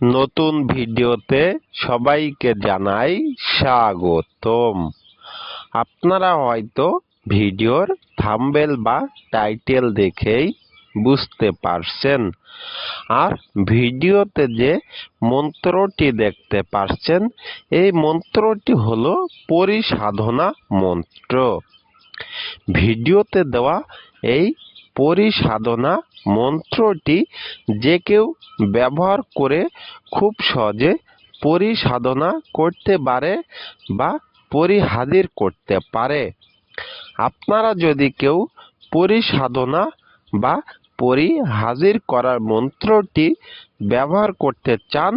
নতুন ভিডিওতে সবাইকে জানাই স্বাগতম। আপনারা হয়তো ভিডিওর থাম্বেল বা টাইটেল দেখেই বুঝতে পারছেন। আর ভিডিওতে যে মন্ত্রটি দেখতে পারছেন, এই মন্ত্রটি হলো পরিসাধনা মন্ত্র। ভিডিওতে দেওয়া এই পরিসাধনা মন্ত্রটি যে কেউ ব্যবহার করে খুব সহজে পরিসাধনা করতে পারে বা পরিহাজির করতে পারে। আপনারা যদি কেউ পরিসাধনা বা পরিহাজির করার মন্ত্রটি ব্যবহার করতে চান,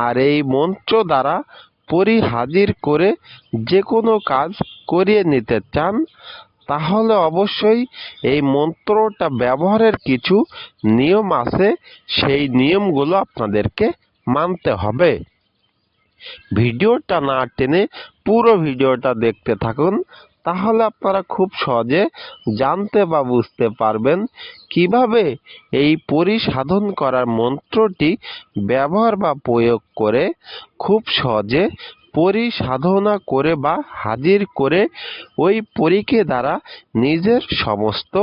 আর এই মন্ত্র দ্বারা পরিহাজির করে যে কোনো কাজ করিয়ে নিতে চান তাহলে অবশ্যই এই মন্ত্রটা ব্যবহারের কিছু নিয়ম আছে, সেই নিয়মগুলো আপনাদেরকে মানতে হবে। ভিডিওটা না টেনে পুরো ভিডিওটা দেখতে থাকুন, তাহলে আপনারা খুব সহজে জানতে বা বুঝতে পারবেন কীভাবে এই পরিসাধন করার মন্ত্রটি ব্যবহার বা প্রয়োগ করে খুব সহজে পরিসাধনা করে বা হাজির করে ওই পরীকে দ্বারা নিজের সমস্ত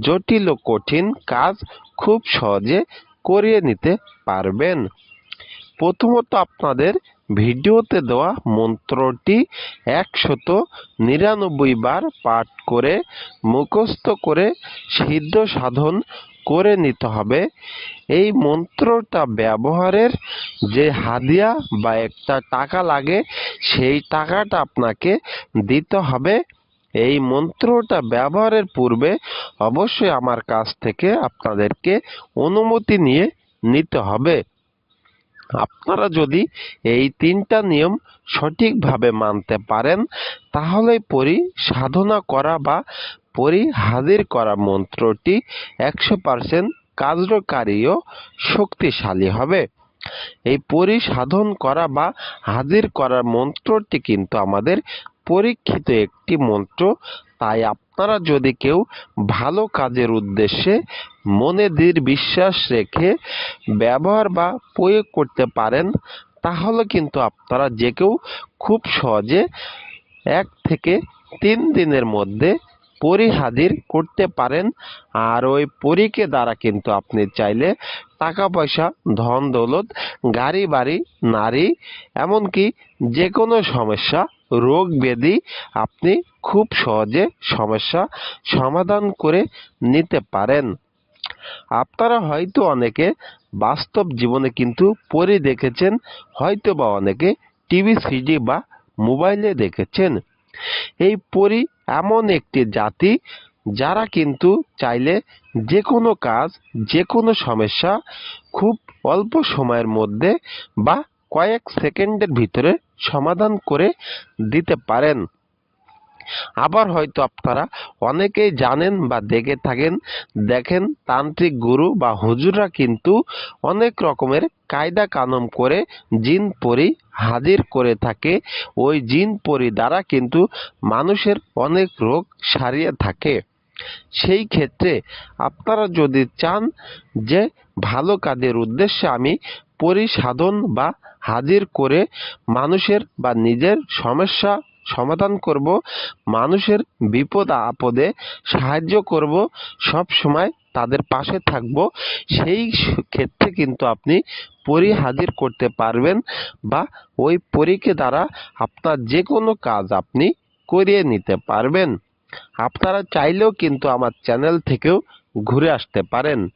জটিল ও কঠিন কাজ খুব সহজে করিয়ে নিতে পারবেন। প্রথমত আপনাদের ভিডিওতে দেওয়া মন্ত্রটি একশত নিরানব্বই বার পাঠ করে মুখস্থ করে সিদ্ধ সাধন করে নিতে হবে। এই মন্ত্রটা ব্যবহারের যে হাদিয়া বা একটা টাকা লাগে, সেই টাকাটা আপনাকে দিতে হবে। এই মন্ত্রটা ব্যবহারের পূর্বে অবশ্যই আমার কাছ থেকে আপনাদেরকে অনুমতি নিয়ে নিতে হবে। আপনারা যদি এই তিনটা নিয়ম সঠিকভাবে মানতে পারেন, তাহলে পরি সাধনা করা বা পরি হাজির করা মন্ত্রটি একশো পারসেন্ট কার্যকারী ও শক্তিশালী হবে। এই পরি সাধন করা বা হাজির করার মন্ত্রটি কিন্তু আমাদের পরীক্ষিত একটি মন্ত্র, তাই আপনারা যদি কেউ ভালো কাজের উদ্দেশ্যে মনে দৃঢ় বিশ্বাস রেখে ব্যবহার বা প্রয়োগ করতে পারেন, তাহলে কিন্তু আপনারা যে কেউ খুব সহজে এক থেকে তিন দিনের মধ্যে পরিহাজির করতে পারেন। আর ওই পরীকে দ্বারা কিন্তু আপনি চাইলে টাকা পয়সা ধন দৌলত গাড়ি বাড়ি নারী, এমনকি যে কোনো সমস্যা, রোগ ব্যাধি আপনি খুব সহজে সমস্যা সমাধান করে নিতে পারেন। আপনারা হয়তো অনেকে বাস্তব জীবনে কিন্তু পড়ে দেখেছেন হয়তো বা অনেকে টিভি, সিডি বা মোবাইলে দেখেছেন। এই পরি এমন একটি জাতি যারা কিন্তু চাইলে যে কোনো কাজ যে কোনো সমস্যা খুব অল্প সময়ের মধ্যে বা কয়েক সেকেন্ডের ভিতরে সমাধান করে দিতে পারেন। আবার হয়তো আপনারা অনেকেই জানেন বা দেখে থাকেন, দেখেন তান্ত্রিক গুরু বা হুজুররা কিন্তু অনেক রকমের কায়দা কানুন করে জিন পরি হাজির করে থাকে। ওই জিন পরি দ্বারা কিন্তু মানুষের অনেক রোগ সারিয়ে থাকে। সেই ক্ষেত্রে আপনারা যদি চান যে ভালো কাজের উদ্দেশ্যে আমি পরিসাধন বা হাজির করে মানুষের বা নিজের সমস্যা সমাধান করব, মানুষের বিপদ আপদে সাহায্য করব, সব সময় তাদের পাশে থাকব, সেই ক্ষেত্রে কিন্তু আপনি পরি হাজির করতে পারবেন বা ওই পরীকে দ্বারা আপনার যে কোনো কাজ আপনি করিয়ে নিতে পারবেন। আপনারা চাইলেও কিন্তু আমার চ্যানেল থেকেও ঘুরে আসতে পারেন।